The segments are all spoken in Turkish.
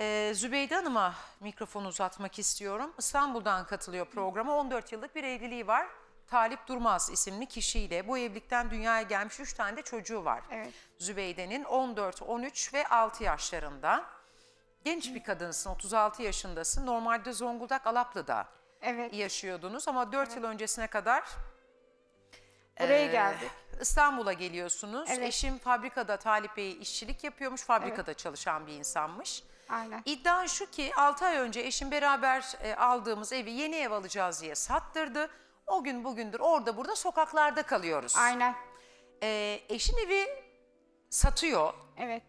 Ee, Zübeyde Hanım'a mikrofonu uzatmak istiyorum. İstanbul'dan katılıyor programa. 14 yıllık bir evliliği var. Talip Durmaz isimli kişiyle. Bu evlilikten dünyaya gelmiş 3 tane de çocuğu var. Evet. Zübeyde'nin 14, 13 ve 6 yaşlarında. Genç bir kadınsın, 36 yaşındasın. Normalde Zonguldak Alaplı'da Evet. yaşıyordunuz ama 4 yıl öncesine kadar Buraya ee, geldik. İstanbul'a geliyorsunuz. Evet. Eşim fabrikada Talip Bey işçilik yapıyormuş. Fabrikada çalışan bir insanmış. Aynen. İddian şu ki 6 ay önce eşim beraber e, aldığımız evi yeni ev alacağız diye sattırdı. O gün bugündür orada burada sokaklarda kalıyoruz. Aynen. Ee, eşin evi satıyor. Evet.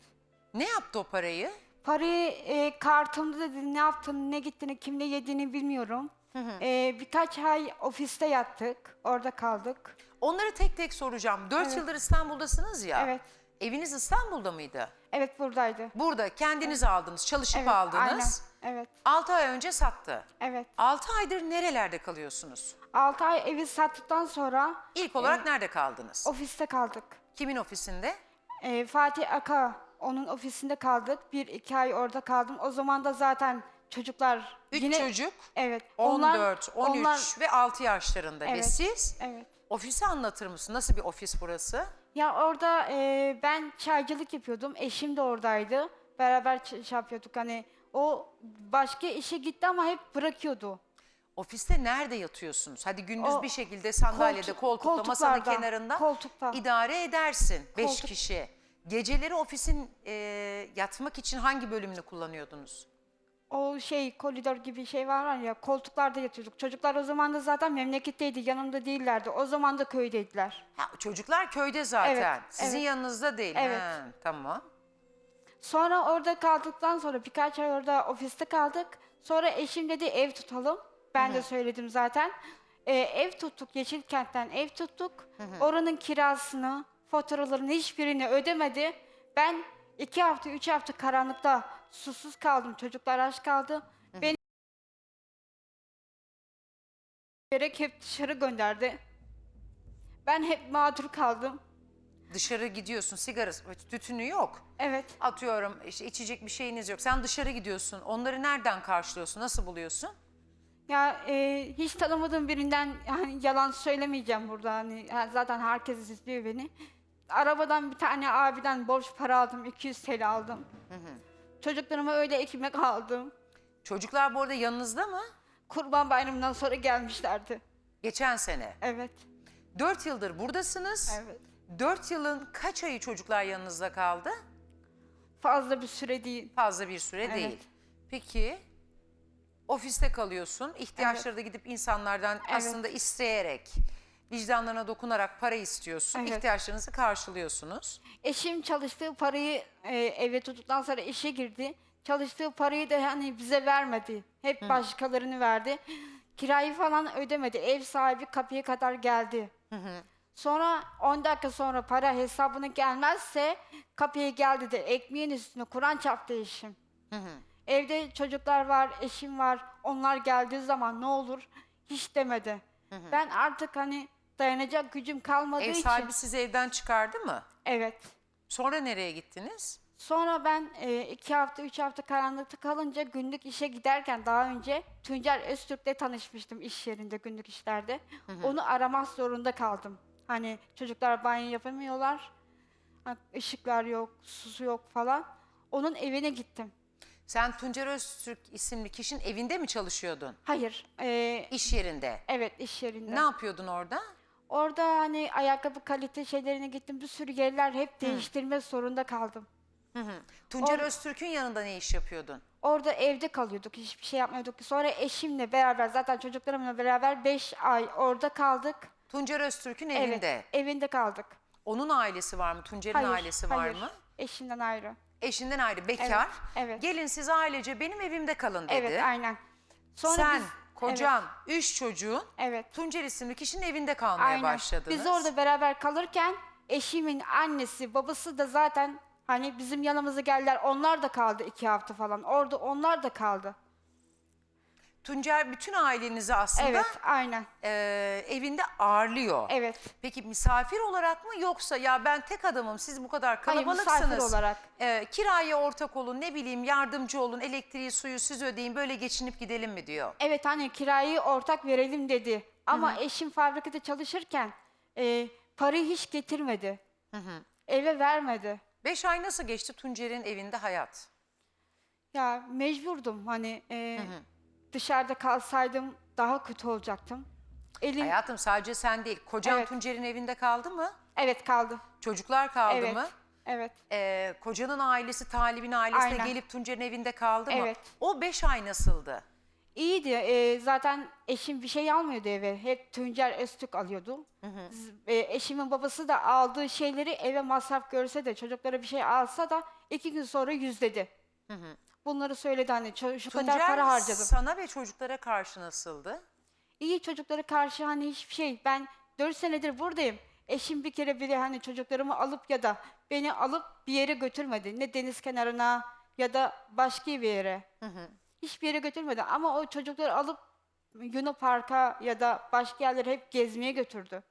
Ne yaptı o parayı? Parayı e, kartımda dedi ne yaptığını, ne gittiğini, kimle yediğini bilmiyorum. E, birkaç ay ofiste yattık. Orada kaldık. Onları tek tek soracağım. 4 yıldır İstanbul'dasınız ya. Evet. Eviniz İstanbul'da mıydı? Evet buradaydı. Burada kendiniz aldınız, çalışıp Evet, aldınız. Aynen. Evet. 6 ay önce sattı. Evet. 6 aydır nerelerde kalıyorsunuz? 6 ay evi sattıktan sonra İlk olarak nerede kaldınız? ofiste kaldık. Kimin ofisinde? E, Fatih Aka onun ofisinde kaldık. Bir iki ay orada kaldım. O zaman da zaten çocuklar 3 yine... çocuk, Evet. 14, 13 onlar- ve 6 yaşlarında. Ve Evet. siz Evet. Ofisi anlatır mısın? Nasıl bir ofis burası? Ya orada e, ben çaycılık yapıyordum. Eşim de oradaydı. Beraber ç- şey yapıyorduk. Hani o başka işe gitti ama hep bırakıyordu. Ofiste nerede yatıyorsunuz? Hadi gündüz O bir şekilde sandalyede, koltuk- koltukta, masanın koltuklarda, kenarında koltukta. idare edersin 5 Koltuk. kişi. Geceleri ofisin e, yatmak için hangi bölümünü kullanıyordunuz? O şey koridor gibi şey var ya koltuklarda yatıyorduk. Çocuklar o zaman da zaten memleketteydi. Yanımda değillerdi. O zaman da köydeydiler. Ha, çocuklar köyde zaten. Evet, Sizin evet. yanınızda değil. Evet. Ha, tamam. Sonra orada kaldıktan sonra birkaç ay orada ofiste kaldık. Sonra eşim dedi ev tutalım. Ben de söyledim zaten. Ee, ev tuttuk Yeşilkent'ten ev tuttuk. Oranın kirasını, faturalarını hiçbirini ödemedi. Ben iki hafta, üç hafta karanlıkta susuz kaldım. Çocuklar aç kaldı. Beni gerek hep dışarı gönderdi. Ben hep mağdur kaldım. Dışarı gidiyorsun, sigarası, tütünü yok. Evet. Atıyorum işte içecek bir şeyiniz yok. Sen dışarı gidiyorsun. Onları nereden karşılıyorsun? Nasıl buluyorsun? Ya e, hiç tanımadığım birinden yani yalan söylemeyeceğim burada hani ha, zaten herkes izliyor beni. Arabadan bir tane abiden borç para aldım 200 TL aldım. Çocuklarıma öyle ekmek aldım. Çocuklar bu arada yanınızda mı? Kurban bayramından sonra gelmişlerdi. Geçen sene. Evet. 4 yıldır buradasınız. Evet. 4 yılın kaç ayı çocuklar yanınızda kaldı? Fazla bir süre değil. Fazla bir süre Evet. değil. Peki ofiste kalıyorsun. İhtiyaçları da gidip insanlardan aslında isteyerek, vicdanlarına dokunarak para istiyorsun. Evet. İhtiyaçlarınızı karşılıyorsunuz. Eşim çalıştığı parayı e, eve tuttuktan sonra işe girdi. Çalıştığı parayı da hani bize vermedi. Hep başkalarını verdi. Kirayı falan ödemedi. Ev sahibi kapıya kadar geldi. Sonra 10 dakika sonra para hesabına gelmezse kapıya geldi de ekmeğin üstüne Kur'an çarptı eşim. Evde çocuklar var, eşim var. Onlar geldiği zaman ne olur hiç demedi. Ben artık hani dayanacak gücüm kalmadığı Ev için. sahibi sizi evden çıkardı mı? Evet. Sonra nereye gittiniz? Sonra ben e, iki hafta, üç hafta karanlıkta kalınca günlük işe giderken daha önce Tuncer Öztürk'le tanışmıştım iş yerinde günlük işlerde. Onu aramak zorunda kaldım. Hani çocuklar banyo yapamıyorlar. Işıklar yok, su yok falan. Onun evine gittim. Sen Tuncer Öztürk isimli kişinin evinde mi çalışıyordun? Hayır, e, İş yerinde. evet iş yerinde. Ne yapıyordun orada? Orada hani ayakkabı kalite şeylerine gittim. Bir sürü yerler hep değiştirme zorunda kaldım. Tuncer Or- Öztürk'ün yanında ne iş yapıyordun? Orada evde kalıyorduk, hiçbir şey yapmıyorduk. Sonra eşimle beraber, zaten çocuklarımla beraber 5 ay orada kaldık. Tuncer Öztürk'ün Evet, evinde. evinde kaldık. Onun ailesi var mı? Tuncer'in Hayır, ailesi hayır. var mı? Eşimden ayrı. Eşinden ayrı, bekar. evet. Gelin siz ailece benim evimde kalın dedi. Evet, aynen. Sonra Sen, biz- kocan, üç çocuğun Evet, Tuncer isimli kişinin evinde kalmaya başladınız. Biz orada beraber kalırken eşimin annesi, babası da zaten hani bizim yanımıza geldiler. Onlar da kaldı iki hafta falan. Orada onlar da kaldı. Tuncer bütün ailenizi aslında Evet, aynen. e, evinde ağırlıyor. Evet. Peki misafir olarak mı yoksa ya ben tek adamım siz bu kadar Hayır, kalabalıksınız. misafir olarak. e, kiraya ortak olun ne bileyim yardımcı olun elektriği suyu siz ödeyin böyle geçinip gidelim mi diyor. Evet hani kirayı ortak verelim dedi. Ama eşim fabrikada çalışırken e, parayı hiç getirmedi. Eve vermedi. Beş ay nasıl geçti Tuncer'in evinde hayat? Ya mecburdum hani e, dışarıda kalsaydım daha kötü olacaktım. Elim Hayatım sadece sen değil kocan Evet. Tuncer'in evinde kaldı mı? evet kaldı. Çocuklar kaldı evet. mı? Evet. Ee, kocanın ailesi, Talib'in ailesi de Aynen. gelip Tuncer'in evinde kaldı mı? Evet. O beş ay nasıldı? İyiydi. E, zaten eşim bir şey almıyordu eve. Hep Tuncer Öztürk alıyordu. Z- e, eşimin babası da aldığı şeyleri eve masraf görse de çocuklara bir şey alsa da iki gün sonra yüzledi. Bunları söyledi hani ço- şu kadar para harcadım. sana ve çocuklara karşı nasıldı? İyi çocuklara karşı hani hiçbir şey. Ben 4 senedir buradayım. Eşim bir kere bile hani çocuklarımı alıp ya da beni alıp bir yere götürmedi. Ne deniz kenarına ya da başka bir yere. Hiçbir yere götürmedi. Ama o çocukları alıp Yuna Park'a ya da başka yerlere hep gezmeye götürdü.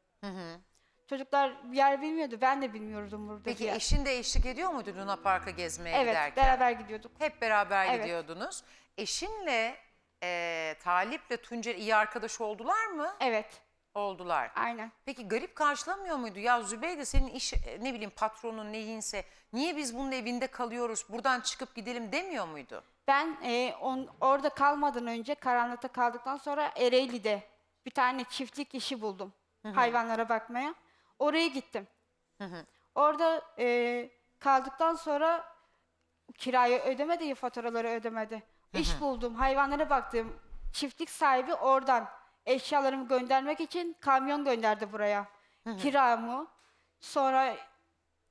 Çocuklar yer bilmiyordu. Ben de bilmiyordum burada Peki bir yer. eşin de eşlik ediyor muydu Luna Park'a gezmeye Evet, giderken? beraber gidiyorduk. Hep beraber Evet. gidiyordunuz. Eşinle e, Talip'le Tuncer iyi arkadaş oldular mı? Evet, Oldular. aynen. Peki garip karşılamıyor muydu? Ya Zübeyde senin iş e, ne bileyim patronun neyinse niye biz bunun evinde kalıyoruz buradan çıkıp gidelim demiyor muydu? Ben e, on, orada kalmadan önce karanlıkta kaldıktan sonra Ereğli'de bir tane çiftlik işi buldum. Hayvanlara bakmaya. Oraya gittim. Orada e, kaldıktan sonra kirayı ödemedi, faturaları ödemedi. İş buldum, hayvanlara baktım. Çiftlik sahibi oradan eşyalarımı göndermek için kamyon gönderdi buraya. Kiramı, sonra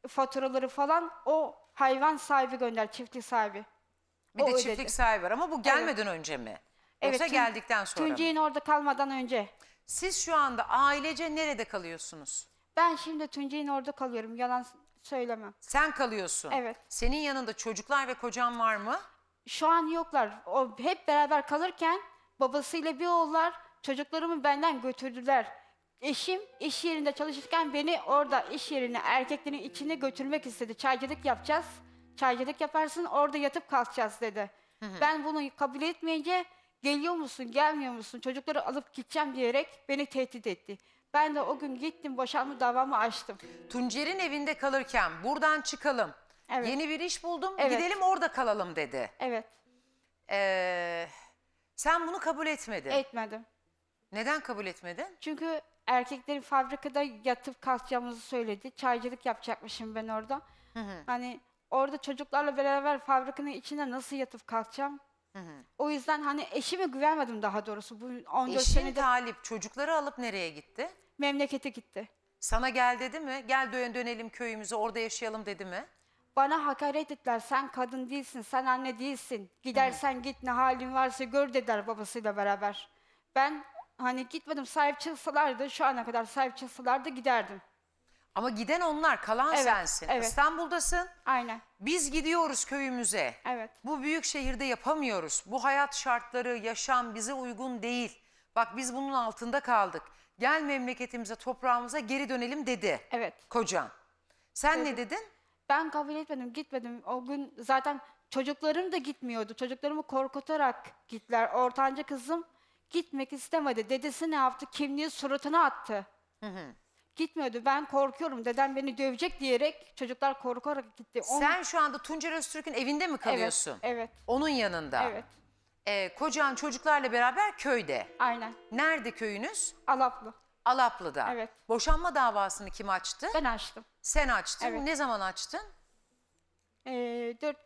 faturaları falan o hayvan sahibi gönder, çiftlik sahibi. Bir O de ödedi. çiftlik sahibi var ama bu gelmeden önce mi? Yoksa Tun- geldikten sonra? Tuncay'ın orada kalmadan önce. Siz şu anda ailece nerede kalıyorsunuz? Ben şimdi Tuncay'ın orada kalıyorum. Yalan söylemem. Sen kalıyorsun. Evet. Senin yanında çocuklar ve kocan var mı? Şu an yoklar. O hep beraber kalırken babasıyla bir oğullar çocuklarımı benden götürdüler. Eşim iş yerinde çalışırken beni orada iş yerine erkeklerin içine götürmek istedi. Çaycılık yapacağız. Çaycılık yaparsın orada yatıp kalkacağız dedi. Ben bunu kabul etmeyince geliyor musun gelmiyor musun çocukları alıp gideceğim diyerek beni tehdit etti. Ben de o gün gittim boşanma davamı açtım. Tuncer'in evinde kalırken buradan çıkalım. Evet. Yeni bir iş buldum Evet. gidelim orada kalalım dedi. Evet Ee, sen bunu kabul etmedin. etmedim. Neden kabul etmedin? Çünkü erkeklerin fabrikada yatıp kalkacağımızı söyledi. Çaycılık yapacakmışım ben orada. Hani orada çocuklarla beraber fabrikanın içinde nasıl yatıp kalkacağım? O yüzden hani eşime güvenmedim daha doğrusu. Bu 14 Eşin senedir Talip çocukları alıp nereye gitti? memlekete gitti. Sana gel dedi mi? Gel dön dönelim köyümüze orada yaşayalım dedi mi? Bana hakaret ettiler. Sen kadın değilsin, sen anne değilsin. Gidersen git ne halin varsa gör dediler babasıyla beraber. Ben hani gitmedim sahip çıksalardı şu ana kadar sahip çıksalardı giderdim. Ama giden onlar, kalan Evet, sensin. evet. İstanbul'dasın. Aynen. Biz gidiyoruz köyümüze. Evet. Bu büyük şehirde yapamıyoruz. Bu hayat şartları, yaşam bize uygun değil. Bak biz bunun altında kaldık. Gel memleketimize, toprağımıza geri dönelim dedi Evet. kocan. Sen ne dedin? Ben kabul etmedim, gitmedim. O gün zaten çocuklarım da gitmiyordu. Çocuklarımı korkutarak gittiler. Ortanca kızım gitmek istemedi. Dedesi ne yaptı? Kimliği suratına attı. Gitmiyordu. Ben korkuyorum. Dedem beni dövecek diyerek çocuklar korkarak gitti. Onun- Sen şu anda Tuncer Öztürk'ün evinde mi kalıyorsun? Evet, evet, Onun yanında. evet. Ee, kocan çocuklarla beraber köyde. Aynen. Nerede köyünüz? Alaplı. Alaplı'da. Evet. Boşanma davasını kim açtı? Ben açtım. Sen açtın. Evet. Ne zaman açtın? Ee,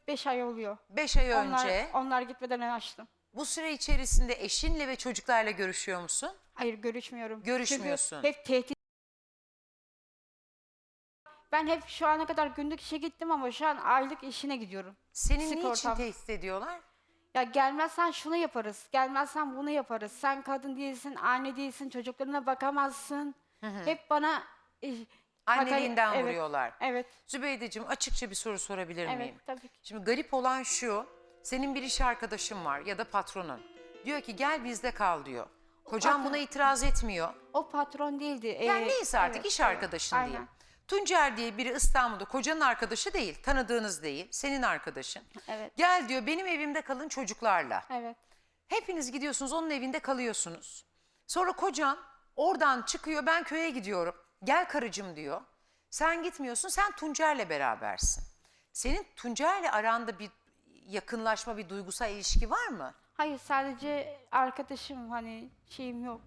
4-5 ay oluyor. Beş ay Onlar, önce. onlar gitmeden ben açtım. Bu süre içerisinde eşinle ve çocuklarla görüşüyor musun? Hayır görüşmüyorum. Görüşmüyorsun. Çünkü hep tehdit. Ben hep şu ana kadar günlük işe gittim ama şu an aylık işine gidiyorum. Seni niçin Sigortam. tehdit ediyorlar? Ya gelmezsen şunu yaparız, gelmezsen bunu yaparız. Sen kadın değilsin, anne değilsin, çocuklarına bakamazsın. Hep bana e, hakaret- Anneliğinden evet, vuruyorlar. Evet, Zübeydeciğim açıkça bir soru sorabilir miyim? evet tabii ki. Şimdi garip olan şu, senin bir iş arkadaşın var ya da patronun. Diyor ki gel bizde kal diyor. Kocam buna itiraz etmiyor. O patron değildi. Yani Ee, neyse artık evet, iş evet, arkadaşın aynen. diyeyim. Tuncer diye biri İstanbul'da kocanın arkadaşı değil, tanıdığınız değil, senin arkadaşın. Evet. Gel diyor benim evimde kalın çocuklarla. Evet. Hepiniz gidiyorsunuz onun evinde kalıyorsunuz. Sonra kocan oradan çıkıyor ben köye gidiyorum. Gel karıcığım diyor. Sen gitmiyorsun sen Tuncer'le berabersin. Senin Tuncer'le aranda bir yakınlaşma bir duygusal ilişki var mı? Hayır sadece arkadaşım hani şeyim yok.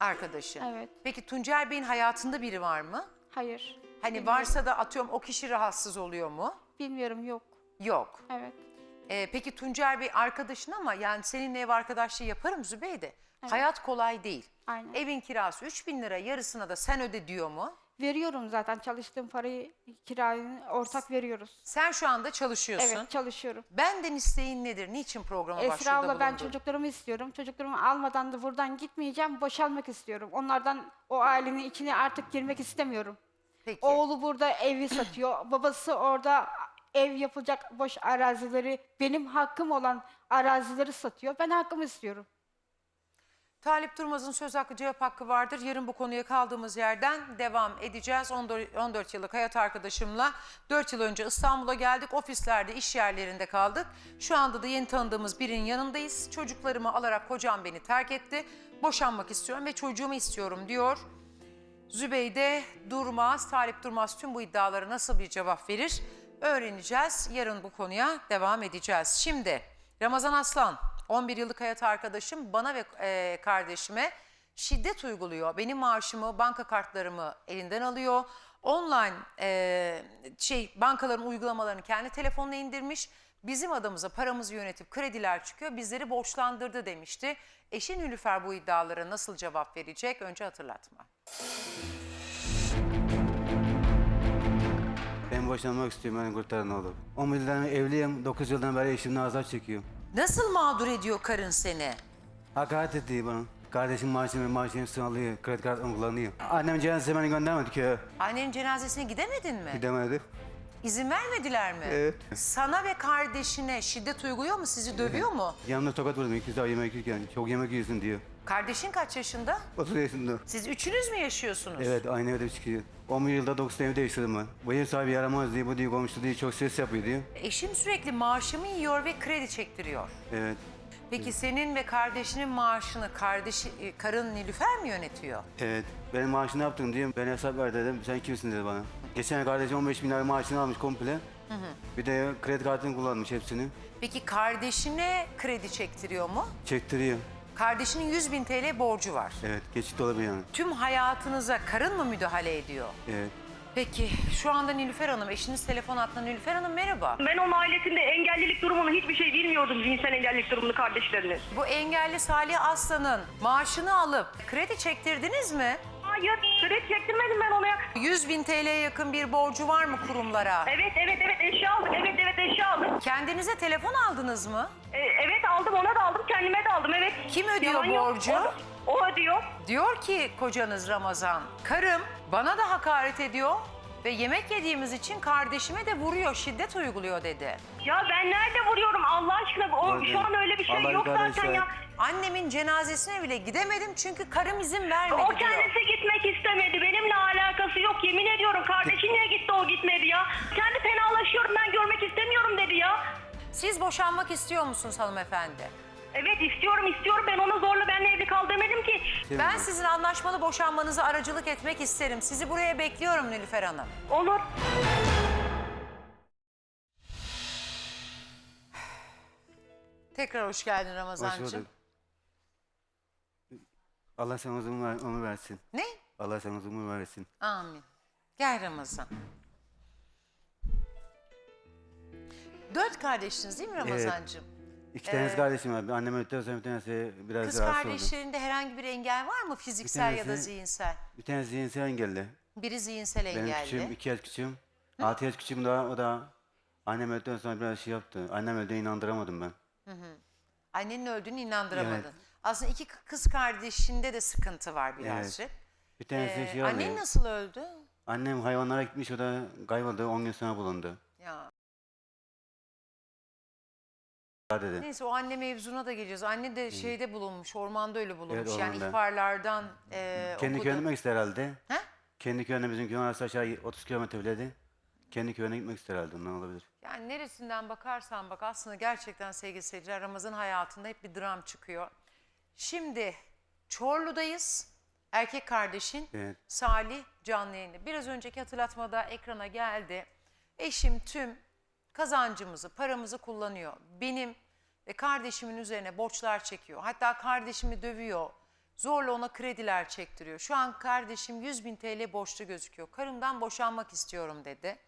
Arkadaşın. Evet. Peki Tuncer Bey'in hayatında biri var mı? Hayır. Hani varsa da atıyorum o kişi rahatsız oluyor mu? Bilmiyorum yok. Yok. Evet. Ee, peki Tuncer Bey arkadaşın ama yani seninle ev arkadaşlığı yaparım Zübeyde. Hayat kolay değil. Aynen. Evin kirası 3 bin lira yarısına da sen öde diyor mu? Veriyorum zaten çalıştığım parayı kirayı ortak veriyoruz. Sen şu anda çalışıyorsun. Evet çalışıyorum. Benden isteğin nedir? Niçin programa Esra başvuruda abla ben bulundun? çocuklarımı istiyorum. Çocuklarımı almadan da buradan gitmeyeceğim. Boşalmak istiyorum. Onlardan o ailenin içine artık girmek istemiyorum. Peki. Oğlu burada evi satıyor. Babası orada ev yapılacak boş arazileri, benim hakkım olan arazileri satıyor. Ben hakkımı istiyorum. Talip Durmaz'ın söz hakkı cevap hakkı vardır. Yarın bu konuya kaldığımız yerden devam edeceğiz. 14, 14 yıllık hayat arkadaşımla 4 yıl önce İstanbul'a geldik. Ofislerde, iş yerlerinde kaldık. Şu anda da yeni tanıdığımız birinin yanındayız. Çocuklarımı alarak kocam beni terk etti. Boşanmak istiyorum ve çocuğumu istiyorum diyor. Zübeyde Durmaz, Talip Durmaz tüm bu iddialara nasıl bir cevap verir? Öğreneceğiz. Yarın bu konuya devam edeceğiz. Şimdi Ramazan Aslan, 11 yıllık hayat arkadaşım bana ve e, kardeşime şiddet uyguluyor. Benim maaşımı, banka kartlarımı elinden alıyor. Online e, şey bankaların uygulamalarını kendi telefonuna indirmiş. Bizim adımıza paramızı yönetip krediler çıkıyor. Bizleri borçlandırdı demişti. Eşi Nülüfer bu iddialara nasıl cevap verecek? Önce hatırlatma. Ben boşanmak istiyorum, beni kurtarın oğlum. 11 yıldan evliyim, 9 yıldan beri eşimden azap çekiyorum. Nasıl mağdur ediyor karın seni? Hakaret etti bana. Kardeşim maaşını maaşını hepsini alıyor, kredi kartını kullanıyor. Annem cenazesi beni göndermedi köye. Annenin cenazesine gidemedin mi? Gidemedi. İzin vermediler mi? Evet. Sana ve kardeşine şiddet uyguluyor mu? Sizi dövüyor mu? Yanımda tokat vurdum, ikisi de yemek yerken. Çok yemek yiyorsun diyor. Kardeşin kaç yaşında? 30 yaşında. Siz üçünüz mü yaşıyorsunuz? Evet, aynı evde çıkıyor. 11 yılda 9 ev değiştirdim ben. Bu ev sahibi yaramaz diye, bu diye komşu diye çok ses yapıyor diyor. Eşim sürekli maaşımı yiyor ve kredi çektiriyor. Evet, Peki senin ve kardeşinin maaşını kardeşi, e, karın Nilüfer mi yönetiyor? evet. Benim maaşı ne yaptın diyor. Ben hesap ver dedim. Sen kimsin dedi bana. Geçen ay kardeşim 15 bin lira maaşını almış komple. Bir de kredi kartını kullanmış hepsini. Peki kardeşine kredi çektiriyor mu? Çektiriyor. Kardeşinin 100 bin TL borcu var. Evet, geçit dolabı yani. Tüm hayatınıza karın mı müdahale ediyor? Evet. Peki şu anda Nilüfer Hanım, eşiniz telefon hattında. Nilüfer Hanım merhaba. Ben onun ailesinde engellilik durumunu hiçbir şey bilmiyordum cinsel engellilik durumunu kardeşlerinin. Bu engelli Salih Aslan'ın maaşını alıp kredi çektirdiniz mi? Hayır, kredi çektirmedim ben ona ya. 100 bin TL'ye yakın bir borcu var mı kurumlara? Evet, evet, evet eşya aldık, evet, evet eşya aldık. Kendinize telefon aldınız mı? Ee, evet aldım, ona da aldım, kendime de aldım, evet. Kim ödüyor Yalan yok, borcu? O, o ödüyor. Diyor ki kocanız Ramazan, karım bana da hakaret ediyor ve yemek yediğimiz için kardeşime de vuruyor, şiddet uyguluyor dedi. Ya ben nerede vuruyorum Allah aşkına? O, şu an öyle bir şey Allah yok zaten ya. Annemin cenazesine bile gidemedim çünkü karım izin vermedi O diyor. kendisi gitmek istemedi. Benimle alakası yok. Yemin ediyorum kardeşin niye gitti o gitmedi ya. Kendi fenalaşıyorum ben görmek istemiyorum dedi ya. Siz boşanmak istiyor musunuz hanımefendi? Evet istiyorum istiyorum. Ben ona zorla benimle evli kal demedim ki. Ben sizin anlaşmalı boşanmanızı aracılık etmek isterim. Sizi buraya bekliyorum Nilüfer Hanım. Olur. Tekrar hoş geldin Hoş Ramazancığım. bulduk. Allah sana uzun ver- ömür versin. Ne? Allah sana uzun ömür versin. Amin. Gel Ramazan. Dört kardeşsiniz değil mi Ramazancığım? İki tanesi kardeşim var. Annem öldükten sonra bir tanesi biraz Kız rahatsız oldu. kardeşlerinde herhangi bir engel var mı fiziksel ya da tanesi- zihinsel? Bir tanesi zihinsel engelli. Biri zihinsel Benim engelli. küçüğüm, iki yaş küçüğüm. Altı yaş küçüğüm daha, o da annem öldükten sonra biraz şey yaptı. Annem öldü inandıramadım ben. Annenin öldüğünü inandıramadın. Evet. Aslında iki kız kardeşinde de sıkıntı var birazcık. Bir tanesi Ee, şey annen oluyor. nasıl öldü? Annem hayvanlara gitmiş o da kayboldu. 10 gün sonra bulundu. Ya dedi. Neyse o anne mevzuna da geleceğiz. Anne de şeyde bulunmuş, ormanda öyle bulunmuş. Evet, yani ormanda. ihbarlardan e, Kendi okudu. köyüne gitmek ister herhalde. He? Kendi köyüne bizim köyün arası aşağı 30 kilometre biledi. Kendi köyüne gitmek ister herhalde ondan olabilir. Yani neresinden bakarsan bak aslında gerçekten sevgili seyirciler Ramazan hayatında hep bir dram çıkıyor. Şimdi Çorlu'dayız. Erkek kardeşin Evet. Salih canlı yayında. Biraz önceki hatırlatmada ekrana geldi. Eşim tüm kazancımızı, paramızı kullanıyor. Benim ve kardeşimin üzerine borçlar çekiyor. Hatta kardeşimi dövüyor. Zorla ona krediler çektiriyor. Şu an kardeşim 100 bin TL borçlu gözüküyor. Karımdan boşanmak istiyorum dedi.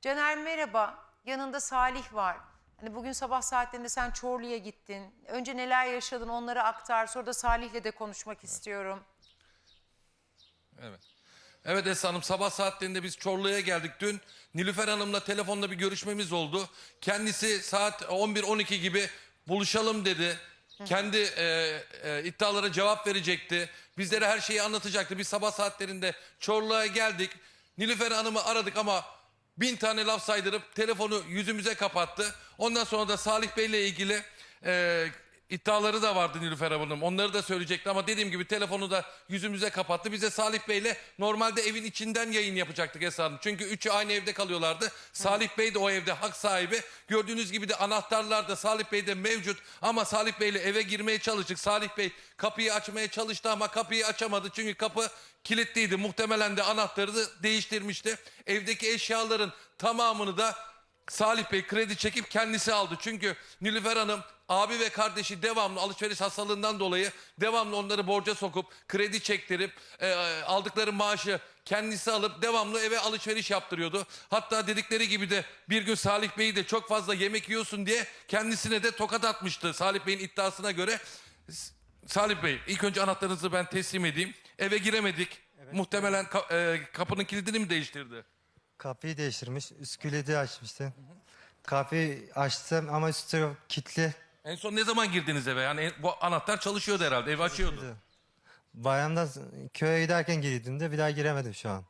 Caner merhaba. Yanında Salih var. Hani bugün sabah saatlerinde sen Çorlu'ya gittin. Önce neler yaşadın onları aktar. Sonra da Salih'le de konuşmak istiyorum. Evet. Evet Esra Hanım sabah saatlerinde biz Çorlu'ya geldik dün. Nilüfer Hanım'la telefonda bir görüşmemiz oldu. Kendisi saat 11-12 gibi buluşalım dedi. Kendi e, e, iddialara cevap verecekti. Bizlere her şeyi anlatacaktı. Biz sabah saatlerinde Çorlu'ya geldik. Nilüfer Hanım'ı aradık ama bin tane laf saydırıp telefonu yüzümüze kapattı. Ondan sonra da Salih Bey'le ilgili e, iddiaları da vardı Nilüfer Hanım. Onları da söyleyecekti ama dediğim gibi telefonu da yüzümüze kapattı. Biz de Salih Bey'le normalde evin içinden yayın yapacaktık Esra. Çünkü üçü aynı evde kalıyorlardı. Salih Bey de o evde hak sahibi. Gördüğünüz gibi de anahtarlar da Salih Bey'de mevcut. Ama Salih Bey'le eve girmeye çalıştık. Salih Bey kapıyı açmaya çalıştı ama kapıyı açamadı. Çünkü kapı kilitliydi. Muhtemelen de anahtarı da değiştirmişti. Evdeki eşyaların tamamını da Salih Bey kredi çekip kendisi aldı. Çünkü Nilüfer Hanım abi ve kardeşi devamlı alışveriş hastalığından dolayı devamlı onları borca sokup kredi çektirip e, aldıkları maaşı kendisi alıp devamlı eve alışveriş yaptırıyordu. Hatta dedikleri gibi de bir gün Salih Bey'i de çok fazla yemek yiyorsun diye kendisine de tokat atmıştı Salih Bey'in iddiasına göre. Salih Bey ilk önce anahtarınızı ben teslim edeyim. Eve giremedik. Muhtemelen ka- e, kapının kilidini mi değiştirdi? Kapıyı değiştirmiş. Üst kilidi açmıştı. Kapıyı açtım ama üst taraf kilitli. En son ne zaman girdiniz eve? Yani bu anahtar çalışıyordu herhalde. Ev açıyordu. Bayramda köye giderken girdim de bir daha giremedim şu an.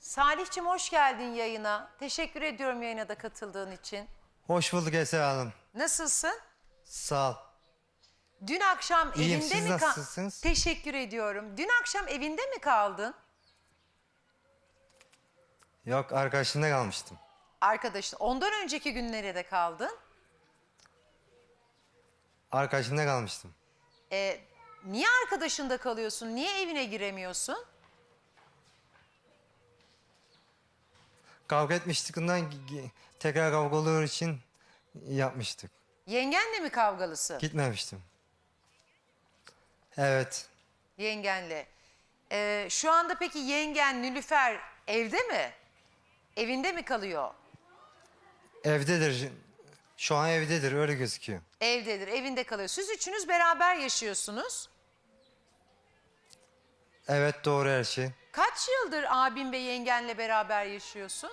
Salih'cim hoş geldin yayına. Teşekkür ediyorum yayına da katıldığın için. Hoş bulduk Eser Hanım. Nasılsın? Sağ ol. Dün akşam İyiyim, evinde siz mi kal- nasılsınız? Teşekkür ediyorum. Dün akşam evinde mi kaldın? Yok arkadaşımda kalmıştım. Arkadaşın. Ondan önceki gün nerede kaldın? Arkadaşımda kalmıştım. Ee, niye arkadaşında kalıyorsun? Niye evine giremiyorsun? Kavga etmiştik ondan gi- gi- tekrar kavga olur için yapmıştık. Yengenle mi kavgalısın? Gitmemiştim. Evet. Yengenle. Ee, şu anda peki yengen Nülüfer evde mi? Evinde mi kalıyor? Evdedir. Şu an evdedir öyle gözüküyor. Evdedir, evinde kalıyor. Siz üçünüz beraber yaşıyorsunuz. Evet doğru her şey. Kaç yıldır abin ve yengenle beraber yaşıyorsun?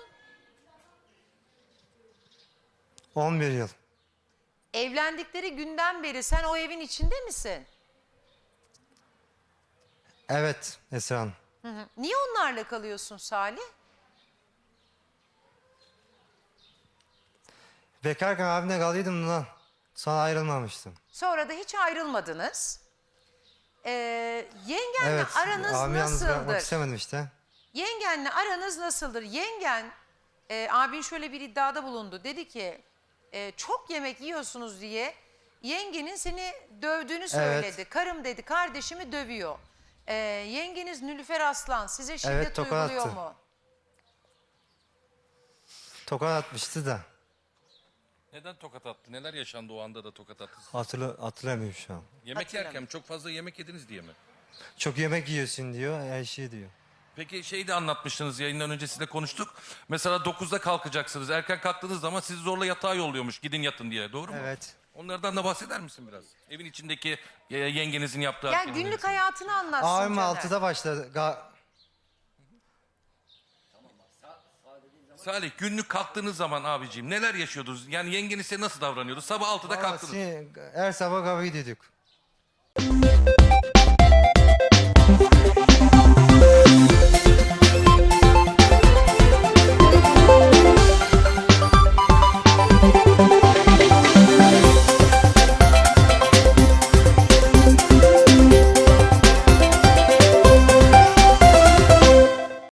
11 yıl. Evlendikleri günden beri sen o evin içinde misin? Evet Esra Hanım. Hı hı. Niye onlarla kalıyorsun Salih? Bekarken abimle kalıyordum lan. Sonra ayrılmamıştım. Sonra da hiç ayrılmadınız. Ee, yengenle Evet. aranız abimi yalnız bırakmak nasıldır? istemedim işte. Yengenle aranız nasıldır? Yengen, e, abin şöyle bir iddiada bulundu. Dedi ki e, çok yemek yiyorsunuz diye yengenin seni dövdüğünü söyledi. Karım dedi kardeşimi dövüyor. E, yengeniz Nülüfer Aslan size şiddet tokat uyguluyor attı. mu? Tokat atmıştı da. Neden tokat attı? Neler yaşandı o anda da tokat attı? Hatırla, hatırlamıyorum şu an. Yemek Hatırlamıyorum. yerken çok fazla yemek yediniz diye mi? Çok yemek yiyorsun diyor, her şey diyor. Peki şeyi de anlatmıştınız yayından önce sizinle konuştuk. Mesela 9'da kalkacaksınız. Erken kalktığınız zaman sizi zorla yatağa yolluyormuş. Gidin yatın diye. Doğru mu? Evet. Onlardan da bahseder misin biraz? Evin içindeki e, yengenizin yaptığı hareketleri. günlük hayatını anlatsın Abim Caner. 6'da başladı. Ga- Salih günlük kalktığınız zaman abiciğim neler yaşıyordunuz? Yani yengeniz size nasıl davranıyordu? Sabah 6'da kalktınız. Vallahi her sabah kahve gidiyorduk.